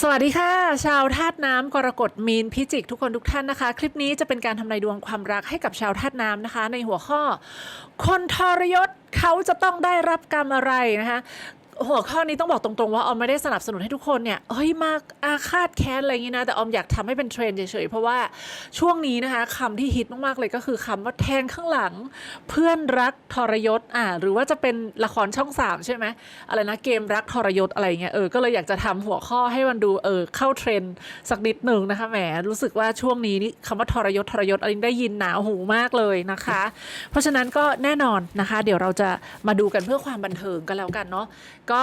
สวัสดีค่ะ ชาวธาตุน้ำกรกฎมีนพิจิกทุกคนทุกท่านนะคะ คลิปนี้จะเป็นการทำนายดวงความรักให้กับชาวธาตุน้ำนะคะ ในหัวข้อ คนทรยศเขาจะต้องได้รับกรรมอะไรนะคะ หัวข้อนี้ต้องบอกตรงๆว่าออมไม่ได้สนับสนุนให้ทุกคนเนี่ยเฮ้ยมากอาฆาตแค้นอะไรอย่างนี้นะแต่ออมอยากทำให้เป็นเทรนเฉยๆเพราะว่าช่วงนี้นะคะคำที่ฮิตมากๆเลยก็คือคำว่าแทงข้างหลัง เพื่อนรักทรยศอ่าหรือว่าจะเป็นละครช่องสามใช่ไหมอะไรนะเกมรักทรยศอะไรเงี้ยเออก็เลยอยากจะทำหัวข้อให้มันดูเออเข้าเทรนสักนิดหนึ่งนะคะแหมรู้สึกว่าช่วงนี้นี่คำว่าทรยศทรยศอะไรได้ยินหนาหูมากเลยนะคะ เพราะฉะนั้นก็แน่นอนนะคะ เดี๋ยวเราจะมาดูกันเพื่อความบันเทิงกันแล้วกันเนาะก็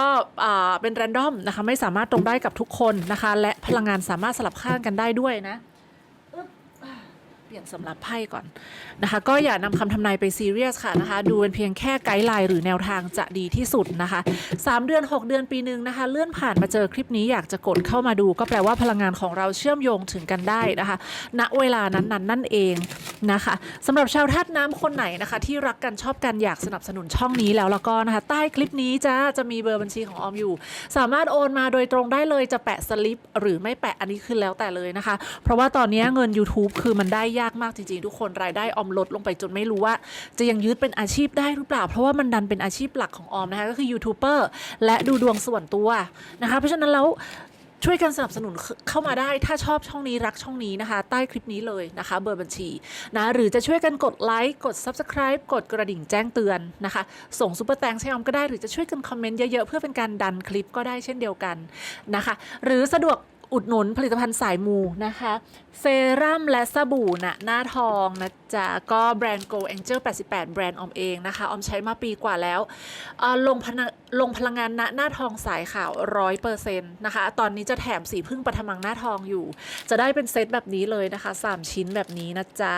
เป็นแรนดอมนะคะ ไม่สามารถตรงได้กับทุกคนนะคะ และพลังงานสามารถสลับข้างกันได้ด้วยนะ เปลี่ยนสำหรับไพ่ก่อนนะคะ ก็อย่านำคำทำนายไปซีเรียสค่ะนะคะ ดูเป็นเพียงแค่ไกด์ไลน์หรือแนวทางจะดีที่สุดนะคะ 3 เดือน 6 เดือนปีหนึ่งนะคะ เลื่อนผ่านมาเจอคลิปนี้อยากจะกดเข้ามาดู ก็แปลว่าพลังงานของเราเชื่อมโยงถึงกันได้นะคะ ณเวลานั้นๆนนนั่นเองนะคะสำหรับชาวธาตุน้ำคนไหนนะคะ ที่รักกันชอบกันอยากสนับสนุนช่องนี้แล้วแล้วก็นะคะใต้คลิปนี้จะจะมีเบอร์บัญชีของออมอยู่ สามารถโอนมาโดยตรงได้เลยจะแปะสลิปหรือไม่แปะอันนี้คือแล้วแต่เลยนะคะ เพราะว่าตอนนี้เงิน YouTube คือมันได้ยากมากจริงๆ ทุกคนรายได้ออมลดลงไปจนไม่รู้ว่า จะยังยึดเป็นอาชีพได้หรือเปล่า เพราะว่ามันดันเป็นอาชีพหลักของออมนะคะก็คือยูทูบเบอร์และดูดวงส่วนตัวนะคะเพราะฉะนั้นแล้วช่วยกันสนับสนุนเข้ามาได้ถ้าชอบช่องนี้รักช่องนี้นะคะ ใต้คลิปนี้เลยนะคะ เบอร์บัญชีนะหรือจะช่วยกันกดไลค์กด Subscribe กดกระดิ่งแจ้งเตือนนะคะ ส่งซุปเปอร์แตงใช้ออมก็ได้หรือจะช่วยกันคอมเมนต์เยอะๆ เพื่อเป็นการดันคลิปก็ได้เช่นเดียวกันนะคะ หรือสะดวก อุดหนุนผลิตภัณฑ์สายมูนะคะ เซรั่มและสบู่นะหน้าทองนะจ๊ะ ก็แบรนด์ Go Angel 88 แบรนด์ออมเองนะคะ ออมใช้มาปีกว่าแล้วลงพลังลงพลังงานณหน้าทองสายขาวร้อยเปอร์เซ็นต์นะคะ ตอนนี้จะแถมสีพึ่งปฐมังหน้าทองอยู่ จะได้เป็นเซตแบบนี้เลยนะคะ 3 ชิ้นแบบนี้นะจ๊ะ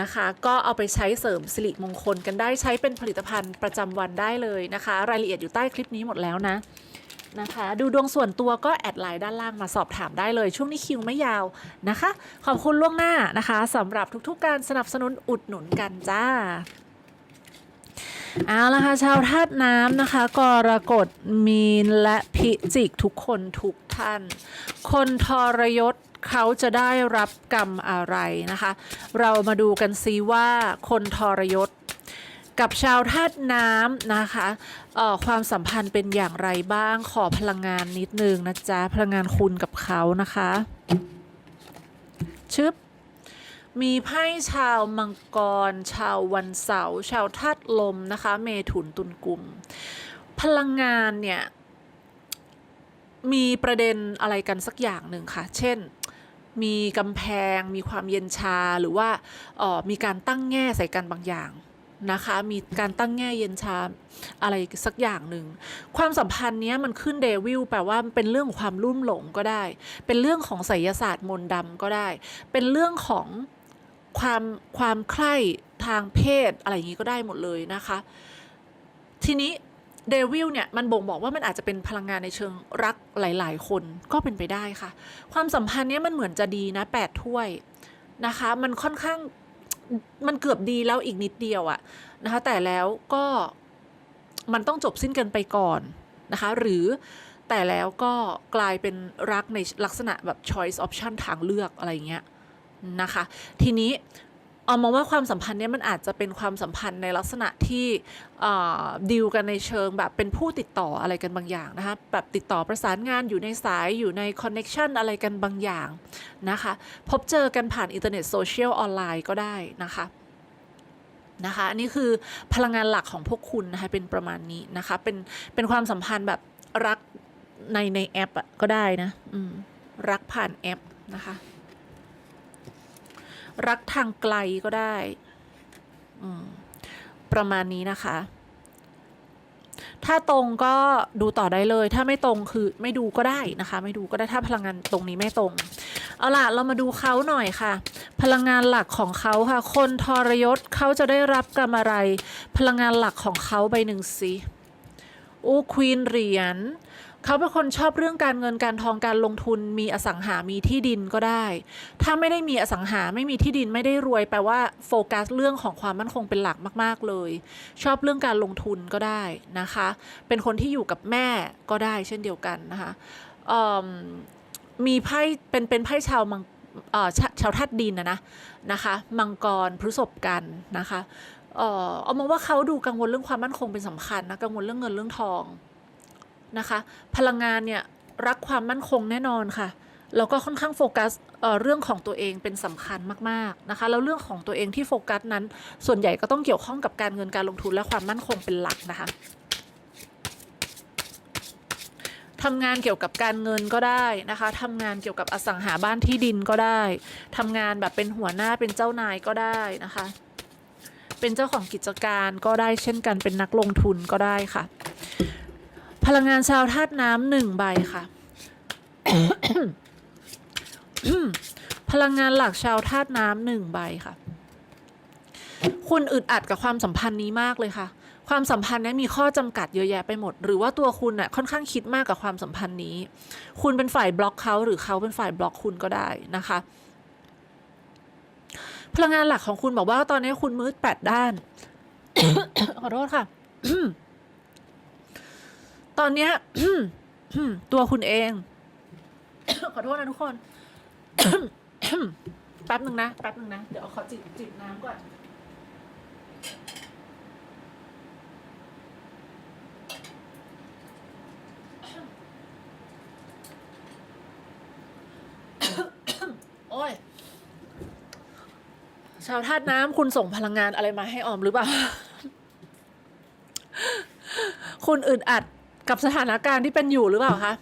นะคะก็เอาไปใช้เสริมสิริมงคลกันได้ใช้เป็นผลิตภัณฑ์ประจำวันได้เลยนะคะ รายละเอียดอยู่ใต้คลิปนี้หมดแล้วนะ นะคะ ดูดวงส่วนตัวก็แอดไลน์ด้านล่างมาสอบถามได้เลย ช่วงนี้คิวไม่ยาวนะคะ ขอบคุณล่วงหน้านะคะสำหรับทุกๆการสนับสนุนอุดหนุนกันจ้าเอาละค่ะชาวธาตุน้ำนะคะ กรกฎมีนและพิจิกทุกคนทุกท่าน คนทรยศเขาจะได้รับกรรมอะไรนะคะ เรามาดูกันซิว่าคนทรยศ กับชาวธาตุน้ำนะคะเอ่อความสัมพันธ์เป็นอย่างไรบ้างขอพลังงานนิดนึงนะจ๊ะ พลังงานคุณกับเขานะคะชึบมีไพ่ชาวมังกร ชาววันเสาร์ชาวธาตุลมนะคะ เมถุนตุลกุม พลังงานเนี่ยมีประเด็นอะไรกันสักอย่างหนึ่งค่ะ เช่น มีกำแพง มีความเย็นชา หรือว่าเอ่อมีการตั้งแง่ใส่กันบางอย่าง นะคะ มีการตั้งแง่เย็นชาอะไรสักอย่างหนึ่ง ความสัมพันธ์เนี้ยมันขึ้นเดวิลแปลว่าเป็นเรื่องของความลุ่มหลงก็ได้ เป็นเรื่องของไสยศาสตร์มนต์ดำก็ได้ เป็นเรื่องของความความใคร่ทางเพศอะไรอย่างนี้ก็ได้หมดเลยนะคะ ทีนี้เดวิลเนี่ยมันบ่งบอกว่ามันอาจจะเป็นพลังงานในเชิงรักหลาย ๆ คนก็เป็นไปได้ค่ะ ความสัมพันธ์เนี้ยมันเหมือนจะดีนะแปดถ้วยนะคะ มันค่อนข้าง มันเกือบดีแล้วอีกนิดเดียวอะนะคะ แต่แล้วก็มันต้องจบสิ้นกันไปก่อนนะคะ หรือแต่แล้วก็กลายเป็นรักในลักษณะแบบ choice option ทางเลือกอะไรเงี้ยนะคะ ทีนี้ เอามองว่าความสัมพันธ์เนี้ยมันอาจจะเป็นความสัมพันธ์ในลักษณะที่ดีลกันในเชิงแบบเป็นผู้ติดต่ออะไรกันบางอย่างนะคะแบบติดต่อประสานงานอยู่ในสายอยู่ในคอนเน็ชันอะไรกันบางอย่างนะคะพบเจอกันผ่านอินเทอร์เน็ตโซเชียลออนไลน์ก็ได้นะคะนะคะอันนี้คือพลังงานหลักของพวกคุณนะคะเป็นประมาณนี้นะคะเป็นเป็นความสัมพันธ์แบบรักในในแอปก็ได้นะอืมรักผ่านแอปนะคะ รักทางไกลก็ได้ ประมาณนี้นะคะ ถ้าตรงก็ดูต่อได้เลย ถ้าไม่ตรงคือไม่ดูก็ได้นะคะ ไม่ดูก็ได้ถ้าพลังงานตรงนี้ไม่ตรง เอาล่ะ เรามาดูเขาหน่อยค่ะ พลังงานหลักของเขาค่ะ คนทรยศเขาจะได้รับกรรมอะไร พลังงานหลักของเขาใบหนึ่งสิอู้ควีนเหรียญ เขาเป็นคนชอบเรื่องการเงินการทองการลงทุนมีอสังหามีที่ดินก็ได้ ถ้าไม่ได้มีอสังหาไม่มีที่ดินไม่ได้รวยแปลว่าโฟกัสเรื่องของความมั่นคงเป็นหลักมาก ๆเลย ชอบเรื่องการลงทุนก็ได้นะคะ เป็นคนที่อยู่กับแม่ก็ได้เช่นเดียวกันนะคะมมีไพ่เป็นเป็นไพ่ชาวมังชาชาวธาตุดินนะนะนะคะมังกรพฤษภกันนะคะเออเอามองว่าเขาดูกังวลเรื่องความมั่นคงเป็นสำคัญนะกังวลเรื่องเงินเรื่องทอง นะคะ พลังงานเนี่ยรักความมั่นคงแน่นอนค่ะแล้วก็ค่อนข้างโฟกัสเเรื่องของตัวเองเป็นสำคัญมากๆนะคะแล้วเรื่องของตัวเองที่โฟกัสนั้น ส่วนใหญ่ก็ต้องเกี่ยวข้องกับการเงินการลงทุนและความมั่นคงเป็นหลักนะคะทำงานเกี่ยวกับการเงินก็ได้นะคะทำงานเกี่ยวกับอสังหาบ้านที่ดินก็ได้ทำงานแบบเป็นหัวหน้าเป็นเจ้านายก็ได้นะคะ เป็นเจ้าของกิจการก็ได้เช่นกันเป็นนักลงทุนก็ได้ค่ะ พลังงานชาวธาตุน้ำหนึ่งใบค่ะ พลังงานหลักชาวธาตุน้ำหนึ่งใบค่ะ คุณอึดอัดกับความสัมพันธ์นี้มากเลยค่ะ ความสัมพันธ์นี้มีข้อจำกัดเยอะแยะไปหมด หรือว่าตัวคุณน่ะค่อนข้างคิดมากกับความสัมพันธ์นี้ คุณเป็นฝ่ายบล็อกเขาหรือเขาเป็นฝ่ายบล็อกคุณก็ได้นะคะ พลังงานหลักของคุณบอกว่าตอนนี้คุณมืดแปดด้าน ขอโทษค่ะ ตอนเนี้ยตัวคุณเอง ขอโทษนะทุกคน แป๊บหนึ่งนะ แป๊บหนึ่งนะ เดี๋ยวขอจิบจิบน้ำก่อนโอ้ย ชาวธาตุน้ำคุณส่งพลังงานอะไรมาให้ออมหรือเปล่า คุณอึดอัด กับสถานการณ์ที่เป็นอยู่หรือเปล่าคะ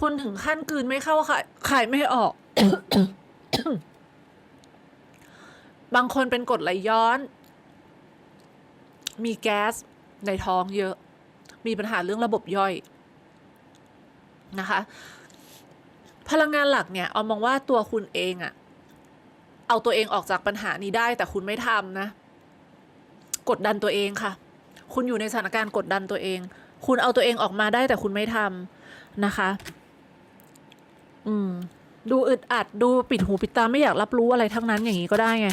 คุณถึงขั้นกลืนไม่เข้าขายขายไม่ออก บางคนเป็นกดไหลย้อน มีแก๊สในท้องเยอะ มีปัญหาเรื่องระบบย่อยนะคะ พลังงานหลักเนี่ย เอามองว่าตัวคุณเองอะเอาตัวเองออกจากปัญหานี้ได้แต่คุณไม่ทำนะ กดดันตัวเองค่ะ คุณอยู่ในสถานการณ์กดดันตัวเอง คุณเอาตัวเองออกมาได้แต่คุณไม่ทำนะคะ อืม ดูอึดอัด ดูปิดหูปิดตาไม่อยากรับรู้อะไรทั้งนั้นอย่างนี้ก็ได้ไง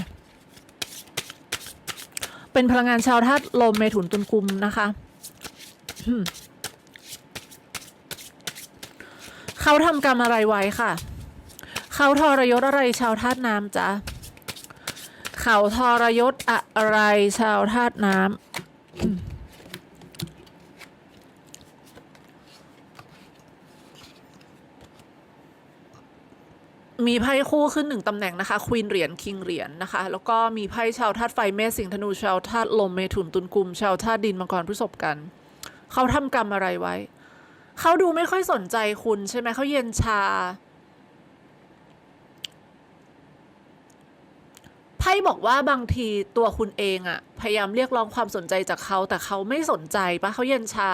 เป็นพลังงานชาวธาตุลมเมถุนตุลกุมนะคะเขาทำกรรมอะไรไว้ค่ะ เขาทรยศอะไรชาวธาตุน้ำจ๊ะเขาทรยศอะไรชาวธาตุน้ำ มีไพ่คู่ขึ้นหนึ่งตำแหน่งนะคะควีนเหรียญคิงเหรียญนะคะ แล้วก็มีไพ่ชาวธาตุไฟเมษสิงห์ธนูชาวธาตุลมเมถุนตุลกุมชาวธาตุดินมังกรพฤษภกัน เขาทำกรรมอะไรไว้ เขาดูไม่ค่อยสนใจคุณใช่ไหมเขาเย็นชา พ่บอกว่าบางทีตัวคุณเองอะพยายามเรียกร้องความสนใจจากเขา แต่เขาไม่สนใจปะเขาเย็นชา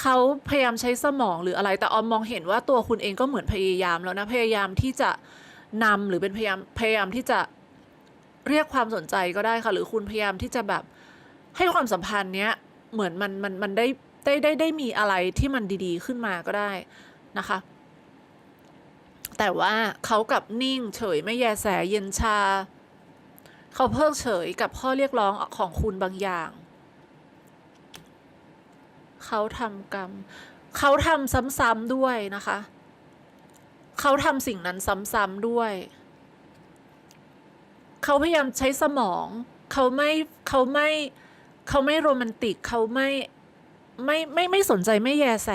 เขาพยายามใช้สมองหรืออะไร แต่ออมมองเห็นว่าตัวคุณเองก็เหมือนพยายามแล้วนะ พยายามที่จะนำหรือเป็นพยายามพยายามที่จะเรียกความสนใจก็ได้ค่ะ หรือคุณพยายามที่จะแบบให้ความสัมพันธ์เนี้ยเหมือนมันมันมันได้ได้ได้ได้มีอะไรที่มันดีๆขึ้นมาก็ได้นะคะ แต่ว่าเขากับนิ่งเฉยไม่แยแสเย็นชา เขาเพิกเฉยกับข้อเรียกร้องของคุณบางอย่าง เขาทำกรรม เขาทำซ้ำๆด้วยนะคะ เขาทำสิ่งนั้นซ้ำๆด้วย เขาพยายามใช้สมอง เขาไม่ เขาไม่ เขาไม่โรแมนติก เขาไม่ ไม่ไม่ไม่สนใจไม่แยแส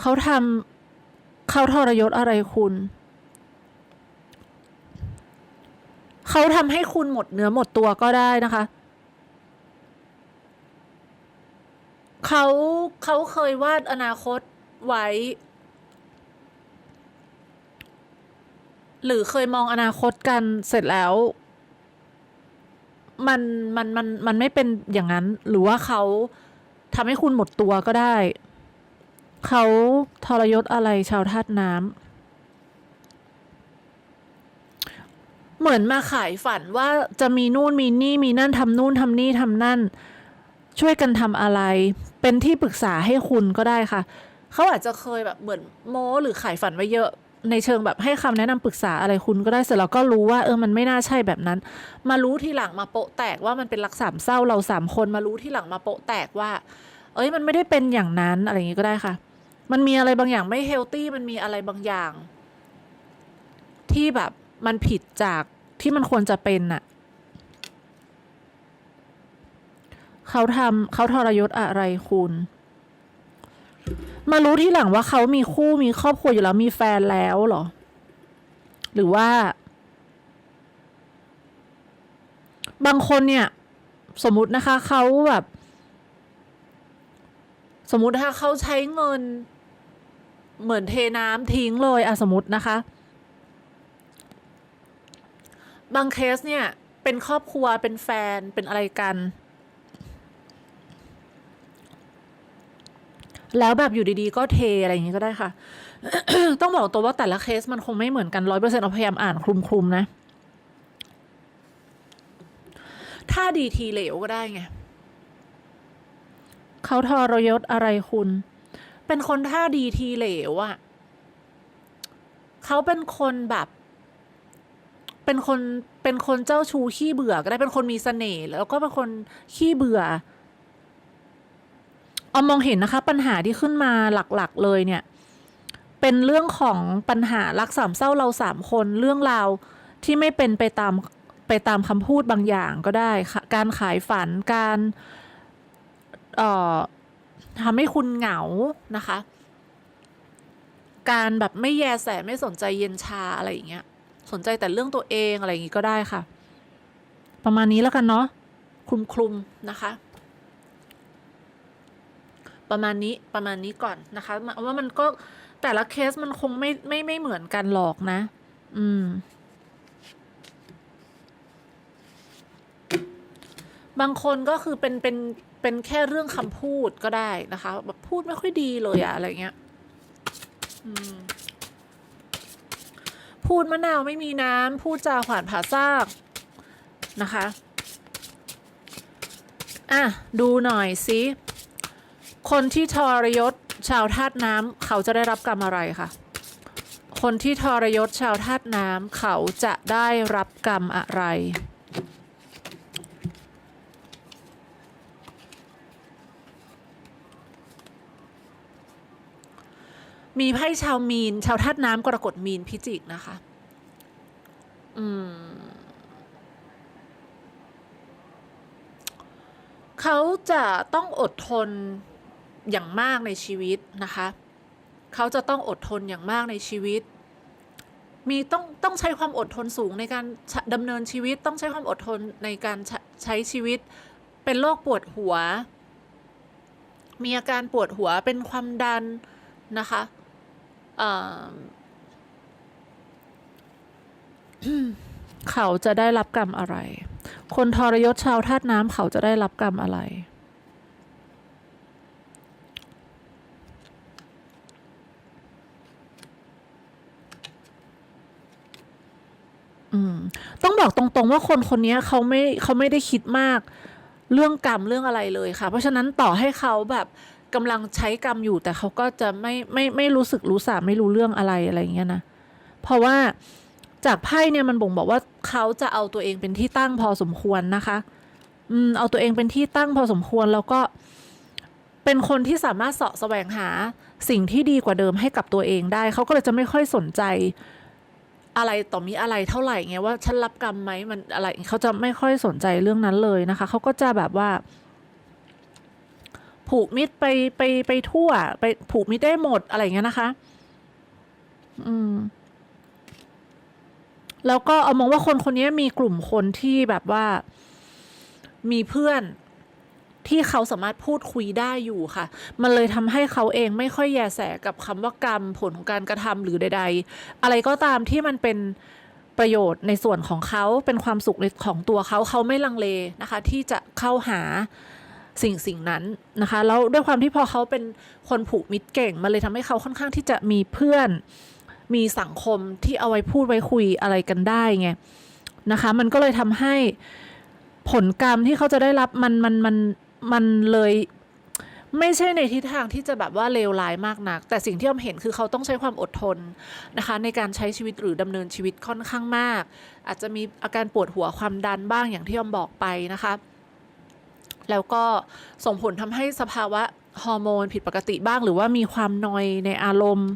เขาทำเขาทรยศอะไรคุณ เขาทำให้คุณหมดเนื้อหมดตัวก็ได้นะคะเขาเขาเคยวาดอนาคตไว้ หรือเคยมองอนาคตกันเสร็จแล้ว มันมันมันมันไม่เป็นอย่างนั้น หรือว่าเขาทำให้คุณหมดตัวก็ได้ เขาทรยศอะไรชาวธาตุน้ำ เหมือนมาขายฝันว่าจะมีนู่นมีนี่มีนั่นทำนู่นทำนี่ทำนั่น ช่วยกันทำอะไร เป็นที่ปรึกษาให้คุณก็ได้ค่ะ เขาอาจจะเคยแบบเหมือนโม้หรือขายฝันไว้เยอะในเชิงแบบให้คำแนะนำปรึกษาอะไรคุณก็ได้เสร็จแล้วก็รู้ว่าเออมันไม่น่าใช่แบบนั้น มารู้ทีหลังมาโปะแตกว่ามันเป็นรักสามเศร้าเราสามคนมารู้ทีหลังมาโปะแตกว่า เอ้ยมันไม่ได้เป็นอย่างนั้นอะไรอย่างงี้ก็ได้ค่ะ มันมีอะไรบางอย่างไม่เฮลตี้มันมีอะไรบางอย่าง ที่แบบมันผิดจาก ที่มันควรจะเป็นน่ะ เขาทำเขาทรยศอะไรคุณ มารู้ที่หลังว่าเขามีคู่มีครอบครัวอยู่แล้วมีแฟนแล้วเหรอ หรือว่า บางคนเนี่ย สมมตินะคะเขาแบบ สมมตินะคะเขาใช้เงิน เหมือนเทน้ำทิ้งเลยอะสมมตินะคะ บางเคสเนี่ย เป็นครอบครัวเป็นแฟนเป็นอะไรกัน แล้วแบบอยู่ดีๆ ก็เทอะไรอย่างนี้ก็ได้ค่ะ ต้องบอกตัวว่าแต่ละเคสมันคงไม่เหมือนกันร้อยเปอร์เซ็นต์เอาพยายามอ่านคลุมๆนะ ถ้าดีทีเหลวก็ได้ไงเขาทรยศอะไรคุณ เป็นคนท่าดีทีเหลวอะ่ะ เขาเป็นคนแบบ เป็นคนเป็นคนเจ้าชู้ขี้เบื่อก็ได้เป็นคนมีเสน่ห์แล้วก็เป็นคนขี้เบื่อเอามองเห็นนะคะ ปัญหาที่ขึ้นมาหลักๆเลยเนี่ย เป็นเรื่องของปัญหารักสามเศร้าเราสามคนเรื่องราวที่ไม่เป็นไปตามไปตามคำพูดบางอย่างก็ได้ค่ะการขายฝันการเอ่อทำให้คุณเหงานะคะ การแบบไม่แยแสไม่สนใจเย็นชาอะไรอย่างเงี้ย สนใจแต่เรื่องตัวเองอะไรอย่างงี้ก็ได้ค่ะ ประมาณนี้แล้วกันเนาะคลุมคลุมๆนะคะ ประมาณนี้ประมาณนี้ก่อนนะคะว่ามันก็แต่ละเคสมันคงไม่ไม่ไม่เหมือนกันหรอกนะ อืม บางคนก็คือเป็นเป็นเป็นแค่เรื่องคำพูดก็ได้นะคะ แบบพูดไม่ค่อยดีเลยอะอะไรเงี้ย อืม พูดมะนาวไม่มีน้ำพูดจาขวานผ่าซากนะคะ อะ ดูหน่อยสิคนที่ทรยศชาวธาตุน้ำเขาจะได้รับกรรมอะไรคะคนที่ทรยศชาวธาตุน้ำเขาจะได้รับกรรมอะไร มีไพ่ชาวมีน ชาวธาตุน้ำกรกฎมีนพิจิกนะคะ อืม เขาจะต้องอดทนอย่างมากในชีวิตนะคะ เขาจะต้องอดทนอย่างมากในชีวิต มีต้องต้องใช้ความอดทนสูงในการดำเนินชีวิต ต้องใช้ความอดทนในการใช้ใช้ชีวิต เป็นโรคปวดหัว มีอาการปวดหัวเป็นความดันนะคะ เขาจะได้รับกรรมอะไร คนทรยศชาวธาตุน้ำเขาจะได้รับกรรมอะไร ต้องบอกตรงๆว่าคนคนนี้เขาไม่เขาไม่ได้คิดมากเรื่องกรรมเรื่องอะไรเลยค่ะ เพราะฉะนั้นต่อให้เขาแบบ กำลังใช้กรรมอยู่แต่เขาก็จะไม่ไม่ไม่รู้สึกรู้สาไม่รู้เรื่องอะไรอะไรอย่างเงี้ยนะ เพราะว่าจากไพ่เนี่ยมันบ่งบอกว่าเขาจะเอาตัวเองเป็นที่ตั้งพอสมควรนะคะอืมเอาตัวเองเป็นที่ตั้งพอสมควรแล้วก็เป็นคนที่สามารถเสาะแสวงหาสิ่งที่ดีกว่าเดิมให้กับตัวเองได้ เขาก็เลยจะไม่ค่อยสนใจอะไรต่อมีอะไรเท่าไหร่ไงว่าฉันรับกรรมไหมมันอะไรเขาจะไม่ค่อยสนใจเรื่องนั้นเลยนะคะ เขาก็จะแบบว่า ผูกมิตรไปไปไปทั่ว ไปผูกมิตรได้หมดอะไรเงี้ยนะคะ อืม แล้วก็เอามองว่าคนคนนี้มีกลุ่มคนที่แบบว่า มีเพื่อนที่เขาสามารถพูดคุยได้อยู่ค่ะ มันเลยทำให้เขาเองไม่ค่อยแยแสกับคำว่ากรรมผลของการกระทำหรือใด ๆ อะไรก็ตามที่มันเป็นประโยชน์ในส่วนของเขาเป็นความสุขในของตัวเขาเขาไม่ลังเลนะคะ ที่จะเข้าหา สิ่งสิ่งนั้นนะคะ แล้วด้วยความที่พอเขาเป็นคนผูกมิตรเก่ง มันเลยทำให้เขาค่อนข้างที่จะมีเพื่อน มีสังคมที่เอาไว้พูดไว้คุยอะไรกันได้ไงนะคะ มันก็เลยทำให้ผลกรรมที่เขาจะได้รับมันมันมันมันเลยไม่ใช่ในทิศทางที่จะแบบว่าเลวร้ายมากนัก แต่สิ่งที่ออมเห็นคือเขาต้องใช้ความอดทนนะคะ ในการใช้ชีวิตหรือดำเนินชีวิตค่อนข้างมาก อาจจะมีอาการปวดหัวความดันบ้างอย่างที่ออมบอกไปนะคะ แล้วก็ส่งผลทำให้สภาวะฮอร์โมนผิดปกติบ้าง หรือว่ามีความนอยในอารมณ์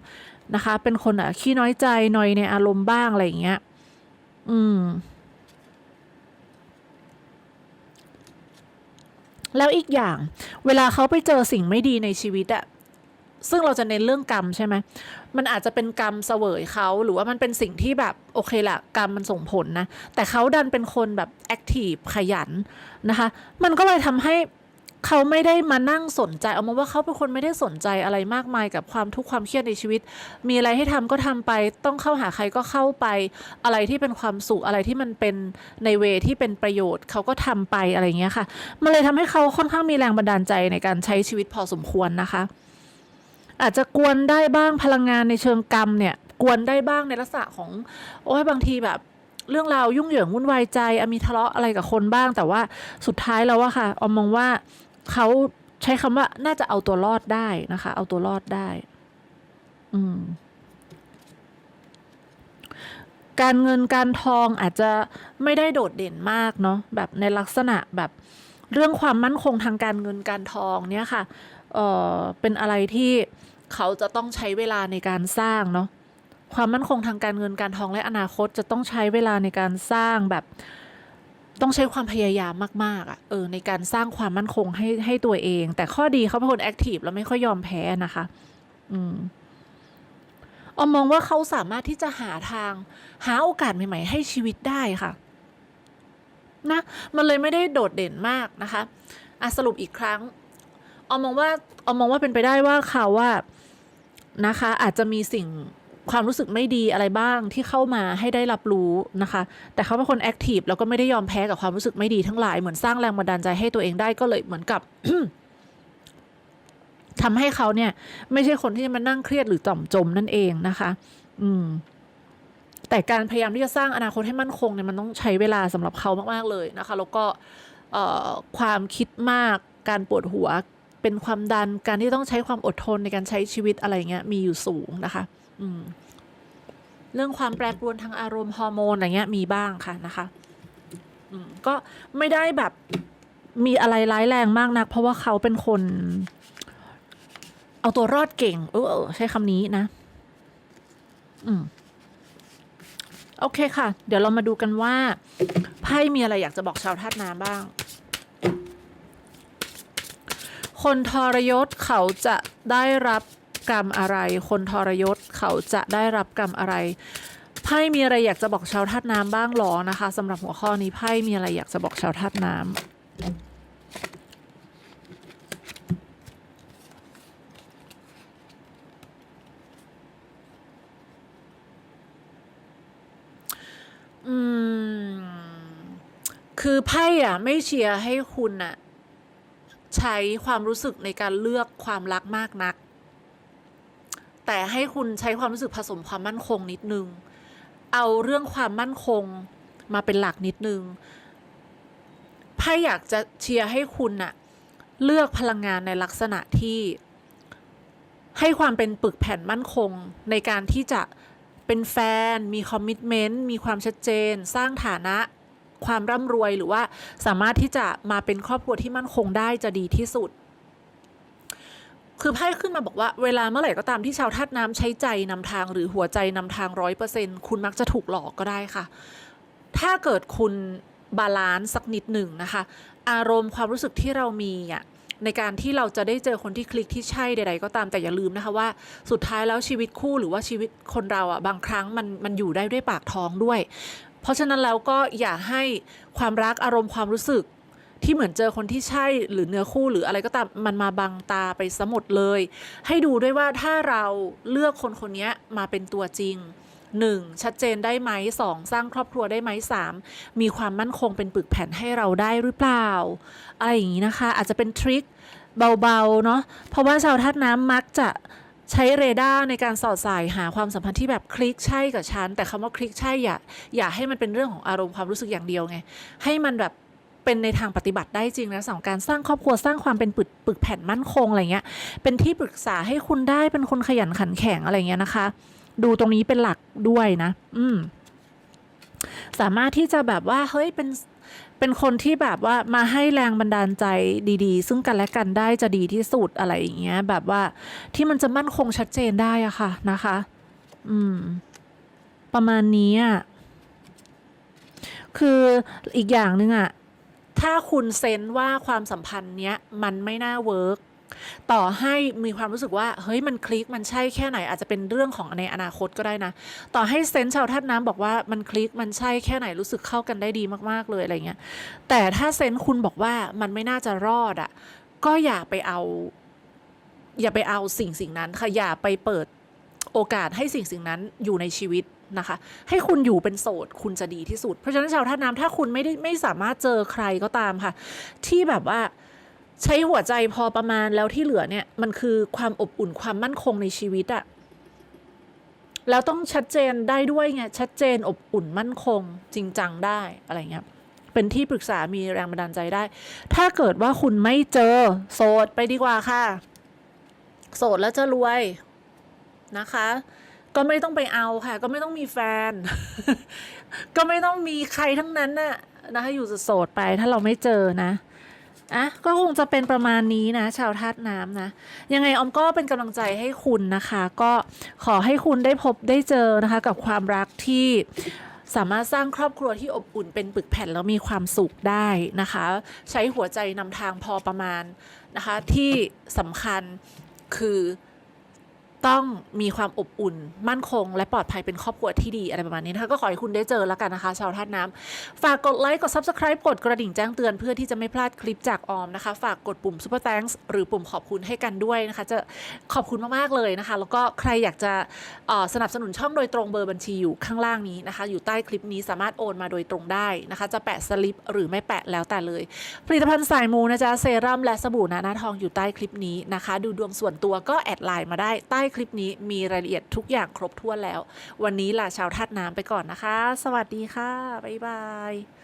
นะคะ เป็นคนอะขี้น้อยใจนอยในอารมณ์บ้างอะไรอย่างเงี้ย อืม แล้วอีกอย่าง เวลาเขาไปเจอสิ่งไม่ดีในชีวิตอะ ซึ่งเราจะเน้นเรื่องกรรมใช่ไหมมันอาจจะเป็นกรรมเสวยเขาหรือว่ามันเป็นสิ่งที่แบบโอเคละกรรมมันส่งผลนะ แต่เขาดันเป็นคนแบบแอคทีฟขยันนะคะ มันก็เลยทำให้เขาไม่ได้มานั่งสนใจ เอามาว่าเขาเป็นคนไม่ได้สนใจอะไรมากมายกับความทุกข์ความเครียดในชีวิต มีอะไรให้ทำก็ทำไป ต้องเข้าหาใครก็เข้าไป อะไรที่เป็นความสุขอะไรที่มันเป็นในเวที่เป็นประโยชน์ เขาก็ทำไปอะไรเงี้ยค่ะ มันเลยทำให้เขาค่อนข้างมีแรงบันดาลใจในการใช้ชีวิตพอสมควรนะคะ อาจจะกวนได้บ้างพลังงานในเชิงกรรมเนี่ยกวนได้บ้างในลักษณะของโอ้ยบางทีแบบเรื่องราวยุ่งเหยิงวุ่นวายใจมีทะเลาะอะไรกับคนบ้าง แต่ว่าสุดท้ายแล้วอะค่ะออมมองว่าเขาใช้คำว่าน่าจะเอาตัวรอดได้นะคะ เอาตัวรอดได้ อืม การเงินการทองอาจจะไม่ได้โดดเด่นมากเนาะแบบในลักษณะแบบเรื่องความมั่นคงทางการเงินการทองเนี่ยค่ะ เออเป็นอะไรที่เขาจะต้องใช้เวลาในการสร้างเนาะความมั่นคงทางการเงินการทองและอนาคตจะต้องใช้เวลาในการสร้างแบบต้องใช้ความพยายามมากๆอะเออในการสร้างความมั่นคงให้ให้ตัวเอง แต่ข้อดีเขาเป็นคนแอคทีฟแล้วไม่ค่อยยอมแพ้นะคะ อืมอมมองว่าเขาสามารถที่จะหาทาง หาโอกาสใหม่ๆ ให้ชีวิตได้ค่ะ นะ มันเลยไม่ได้โดดเด่นมากนะคะอะสรุปอีกครั้ง ออมมองว่าออมมองว่าเป็นไปได้ว่าเขาว่านะคะ อาจจะมีสิ่งความรู้สึกไม่ดีอะไรบ้างที่เข้ามาให้ได้รับรู้นะคะ แต่เขาเป็นคนแอคทีฟแล้วก็ไม่ได้ยอมแพ้กับความรู้สึกไม่ดีทั้งหลายเหมือนสร้างแรงบันดาลใจให้ตัวเองได้ก็เลยเหมือนกับทำให้เขาเนี่ย ไม่ใช่คนที่จะมานั่งเครียดหรือจ่อมจมนั่นเองนะคะ อืม แต่การพยายามที่จะสร้างอนาคตให้มั่นคงเนี่ยมันต้องใช้เวลาสำหรับเขามากๆเลยนะคะ แล้วก็ความคิดมากการปวดหัว เป็นความดันการที่ต้องใช้ความอดทนในการใช้ชีวิตอะไรเงี้ยมีอยู่สูงนะคะ อืมเรื่องความแปรปรวนทางอารมณ์ฮอร์โมนอะไรเงี้ยมีบ้างค่ะนะคะอืมก็ไม่ได้แบบมีอะไรร้ายแรงมากนัก เพราะว่าเขาเป็นคน เอาตัวรอดเก่งเออเออใช้คำนี้นะ อืมโอเคค่ะ เดี๋ยวเรามาดูกันว่าไพ่มีอะไรอยากจะบอกชาวธาตุน้ำบ้าง คนทรยศเขาจะได้รับกรรมอะไร คนทรยศเขาจะได้รับกรรมอะไรไพ่มีอะไรอยากจะบอกชาวธาตุน้ำบ้างหรอนะคะสำหรับหัวข้อนี้ไพ่มีอะไรอยากจะบอกชาวธาตุน้ำอืมคือไพ่อะไม่เชียร์ให้คุณอะ ใช้ความรู้สึกในการเลือกความรักมากนัก แต่ให้คุณใช้ความรู้สึกผสมความมั่นคงนิดนึง เอาเรื่องความมั่นคงมาเป็นหลักนิดนึงไพ่อยากจะเชียร์ให้คุณน่ะเลือกพลังงานในลักษณะที่ให้ความเป็นปึกแผ่นมั่นคงในการที่จะเป็นแฟน มีคอมมิชเมนต์ มีความชัดเจน สร้างฐานะ ความร่ำรวยหรือว่าสามารถที่จะมาเป็นครอบครัวที่มั่นคงได้จะดีที่สุด คือไพ่ขึ้นมาบอกว่าเวลาเมื่อไหร่ก็ตามที่ชาวธาตุน้ำใช้ใจนำทางหรือหัวใจนำทางร้อยเปอร์เซ็นคุณมักจะถูกหลอกก็ได้ค่ะ ถ้าเกิดคุณบาลานซ์สักนิดหนึ่งนะคะ อารมณ์ความรู้สึกที่เรามีอะในการที่เราจะได้เจอคนที่คลิกที่ใช่ใด ๆ ก็ตามแต่อย่าลืมนะคะว่าสุดท้ายแล้วชีวิตคู่หรือว่าชีวิตคนเราอะบางครั้งมันมันอยู่ได้ด้วยปากท้องด้วย ราะฉะนั้นแล้วก็อย่าให้ความรักอารมณ์ความรู้สึก ที่เหมือนเจอคนที่ใช่หรือเนื้อคู่หรืออะไรก็ตามมันมาบังตาไปซะหมดเลย ให้ดูด้วยว่าถ้าเราเลือกคนคนนี้มาเป็นตัวจริง 1. ชัดเจนได้ไหม 2. สร้างครอบครัวได้ไหม 3. มีความมั่นคงเป็นปึกแผ่นให้เราได้หรือเปล่า อะไรอย่างนี้นะคะ อาจจะเป็นทริคเบาๆเนาะเพราะว่าชาวธาตุน้ำมักจะ ใช้เรดาร์ในการสอดสายหาความสัมพันธ์ที่แบบคลิกใช่กับฉัน แต่คำว่าคลิกใช่อย่าอย่าให้มันเป็นเรื่องของอารมณ์ความรู้สึกอย่างเดียวไง ให้มันแบบเป็นในทางปฏิบัติได้จริงนะสำหรับการสร้างครอบครัวสร้างความเป็นปึกปึกแผ่นมั่นคงอะไรเงี้ย เป็นที่ปรึกษาให้คุณได้เป็นคนขยันขันแข็งอะไรเงี้ยนะคะ ดูตรงนี้เป็นหลักด้วยนะ อืมสามารถที่จะแบบว่าเฮ้ยเป็น เป็นคนที่แบบว่ามาให้แรงบันดาลใจดีๆ ซึ่งกันและกันได้จะดีที่สุดอะไรอย่างเงี้ย แบบว่าที่มันจะมั่นคงชัดเจนได้อะค่ะนะคะ อืม ประมาณนี้อะคืออีกอย่างหนึ่งอะถ้าคุณเซนส์ว่าความสัมพันธ์เนี้ยมันไม่น่าเวิร์ก ต่อให้มีความรู้สึกว่าเฮ้ยมันคลิกมันใช่แค่ไหนอาจจะเป็นเรื่องของในอนาคตก็ได้นะ ต่อให้เซนส์ชาวธาตุน้ำบอกว่ามันคลิกมันใช่แค่ไหนรู้สึกเข้ากันได้ดีมากๆเลยอะไรเงี้ยแต่ถ้าเซนส์คุณบอกว่ามันไม่น่าจะรอดอะ่ะก็อย่าไปเอา อย่าไปเอาสิ่งสิ่งนั้นค่ะอย่าไปเปิดโอกาสให้สิ่งสิ่งนั้นอยู่ในชีวิตนะคะ ให้คุณอยู่เป็นโสดคุณจะดีที่สุด เพราะฉะนั้นชาวธาตุน้ำถ้าคุณไม่ได้ไม่สามารถเจอใครก็ตามค่ะ ที่แบบว่า ใช้หัวใจพอประมาณแล้วที่เหลือเนี่ย มันคือความอบอุ่นความมั่นคงในชีวิตอะแล้วต้องชัดเจนได้ด้วยไงชัดเจนอบอุ่นมั่นคงจริงจังได้อะไรเงี้ยเป็นที่ปรึกษามีแรงบันดาลใจได้ ถ้าเกิดว่าคุณไม่เจอโสดไปดีกว่าค่ะ โสดแล้วจะรวยนะคะ ก็ไม่ต้องไปเอาค่ะ ก็ไม่ต้องมีแฟน ก็ไม่ต้องมีใครทั้งนั้นน่ะนะคะอยู่โสดไปถ้าเราไม่เจอนะ อะก็คงจะเป็นประมาณนี้นะ ชาวธาตุน้ำนะ ยังไงออมก็เป็นกำลังใจให้คุณนะคะ ก็ขอให้คุณได้พบได้เจอนะคะ กับความรักที่สามารถสร้างครอบครัวที่อบอุ่นเป็นปึกแผ่นแล้วมีความสุขได้นะคะ ใช้หัวใจนำทางพอประมาณนะคะ ที่สำคัญคือ ต้องมีความอบอุ่น มั่นคง และปลอดภัยเป็นครอบครัวที่ดีอะไรประมาณนี้นะคะก็ขอให้คุณได้เจอแล้วกันนะคะ ชาวธาตุน้ำฝากกดไลค์กด Subscribe กดกระดิ่งแจ้งเตือนเพื่อที่จะไม่พลาดคลิปจากออมนะคะ ฝากกดปุ่ม Super Thanks หรือปุ่มขอบคุณให้กันด้วยนะคะ จะขอบคุณมากๆเลยนะคะ แล้วก็ใครอยากจะสนับสนุนช่องโดยตรงเบอร์บัญชีอยู่ข้างล่างนี้นะคะ อยู่ใต้คลิปนี้สามารถโอนมาโดยตรงได้นะคะ จะแปะสลิปหรือไม่แปะแล้วแต่เลย ผลิตภัณฑ์สายมูนะจ๊ะเซรั่มและสบู่นาหน้าทองอยู่ใต้คลิปนี้นะคะ ดูดวงส่วนตัวก็แอดไลน์มาได้ใต้คลิปนี้มีรายละเอียดทุกอย่างครบถ้วนแล้ว วันนี้ลาชาวธาตุน้ำไปก่อนนะคะ สวัสดีค่ะ บ๊ายบาย